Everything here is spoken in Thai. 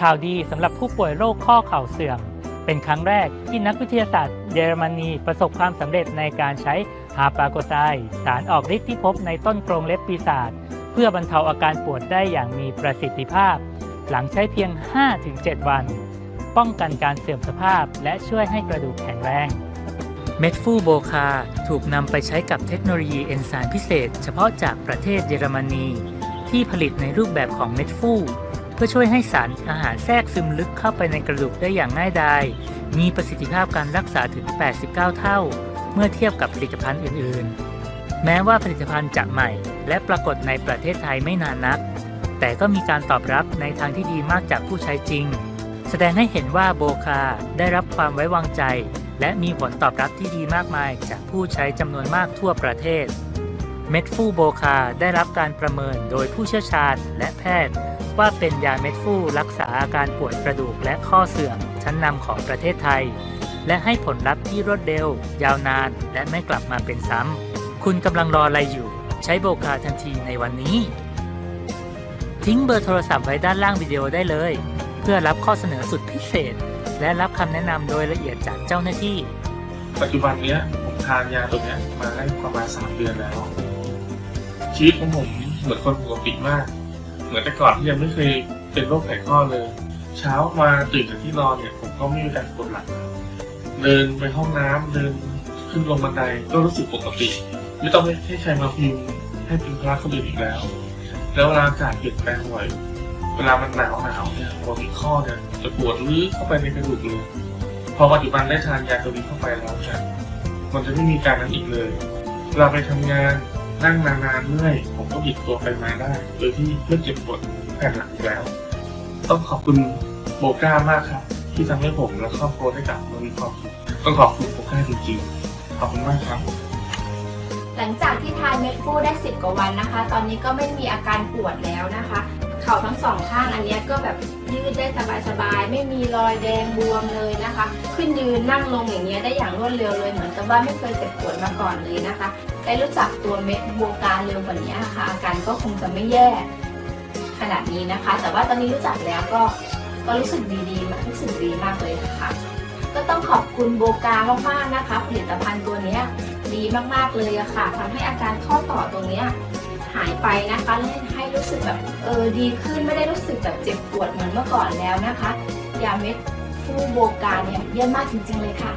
ข่าวดีสำหรับผู้ป่วยโรคข้อเข่าเสื่อม เป็นครั้งแรกที่นักวิทยาศาสตร์เยอรมนีประสบความสำเร็จในการใช้ฮาปาโกไซสารออกฤทธิ์ที่พบในต้นกรงเล็บปีศาจเพื่อบรรเทาอาการปวดได้อย่างมีประสิทธิภาพ หลังใช้เพียง 5-7 วัน ป้องกันการเสื่อมสภาพ และช่วยให้กระดูกแข็งแรงเม็ดฟูโบคาถูกนำไปใช้กับเทคโนโลยีเอนไซม์พิเศษ เฉพาะจากประเทศเยอรมนี ที่ผลิตในรูปแบบของเม็ดฟู พื่อช่วยให้สารอาหารแทรกซึมลึกเข้าไปในกระดูกได้อย่างง่ายดาย มีประสิทธิภาพการรักษาถึง 89 เท่า เมื่อเทียบกับผลิตภัณฑ์อื่นๆ แม้ว่าผลิตภัณฑ์จะใหม่ และปรากฏในประเทศไทยไม่นานนัก แต่ก็มีการตอบรับในทางที่ดีมากจากผู้ใช้จริง แสดงให้เห็นว่าโบคาได้รับความไว้วางใจ และมีผลตอบรับที่ดีมากมายจากผู้ใช้จำนวนมากทั่วประเทศ เม็ดฟูโบคาได้รับการประเมินโดยผู้เชี่ยวชาญและแพทย์ ว่าเป็นยาเม็ดฟู่รักษาอาการปวดกระดูกและข้อเสื่อมชั้นนำของประเทศไทย และให้ผลลัพธ์ที่รวดเร็ว ยาวนาน และไม่กลับมาเป็นซ้ำ คุณกำลังรออะไรอยู่ ใช้โบคาทันทีในวันนี้ ทิ้งเบอร์โทรศัพท์ไว้ด้านล่างวิดีโอได้เลย เพื่อรับข้อเสนอสุดพิเศษ และรับคำแนะนำโดยละเอียดจากเจ้าหน้าที่ ปัจจุบันเนี้ยผมทานยาตัวเนี้ยมาได้ประมาณสามเดือนแล้วชีวิตของผมเหมือนคนปกติมาก เหมือนแต่ก่อนที่ยังไม่เคยเป็นโรคไขข้อเลย เช้ามาตื่นจากที่นอนเนี่ยผมก็ไม่มีการปวดหลังเดินไปห้องน้ำเดินขึ้นลงบันไดก็รู้สึกปกติ ไม่ต้องให้ใครมาพิมพ์ให้เป็นพระคนอื่นอีกแล้ว แล้วเวลาอากาศเปลี่ยนแปลงบ่อยเวลามันหนาวหนาวเนี่ยหัวมีข้อเนี่ยจะปวดลึกเข้าไปในกระดูกเลยพอปัจจุบันได้ทานยาตัวนี้เข้าไปแล้วเนี่ยมันจะไม่มีการนั้นอีกเลยเวลาไปทำงาน นั่งนานๆเมื่อยผมก็บิดตัวไปมาได้โดยที่ไม่เจ็บปวดแผ่นหลังแล้ว ต้องขอบคุณโบก้ามากครับ ที่ทำให้ผมและครอบครัวได้กลับมามีความสุขต้องขอบคุณโบก้าจริงๆขอบคุณมากครับหลังจากที่ทานเม็ดฟูได้ 10 กว่าวันนะคะ ตอนนี้ก็ไม่มีอาการปวดแล้วนะคะ ข่าทั้งสองข้างอันนี้ก็แบบยืดได้สบายๆ ไม่มีรอยแดงบวมเลยนะคะ ขึ้นยืนนั่งลงอย่างเงี้ยได้อย่างรวดเร็วเลยเหมือนกับว่าไม่เคยเจ็บปวดมาก่อนเลยนะคะ ได้รู้จักตัวเม็ดบัวกาเร็วกว่านี้ค่ะ อาการก็คงจะไม่แย่ขนาดนี้นะคะ แต่ว่าตอนนี้รู้จักแล้วก็ก็รู้สึกดีๆมากรู้สึกดีมากเลยค่ะ ก็ต้องขอบคุณโบกามากๆนะคะ ผลิตภัณฑ์ตัวนี้ดีมากๆเลยอะค่ะทำให้อาการข้อต่อตรงนี้หายไปนะคะและใรู้สึกแบบเออดีขึ้นไม่ได้รู้สึกแบบเจ็บปวดเหมือนเมื่อก่อนแล้วนะคะ ยาเม็ดฟูโบกาเนี่ยเยี่ยมมากจริงๆเลยค่ะ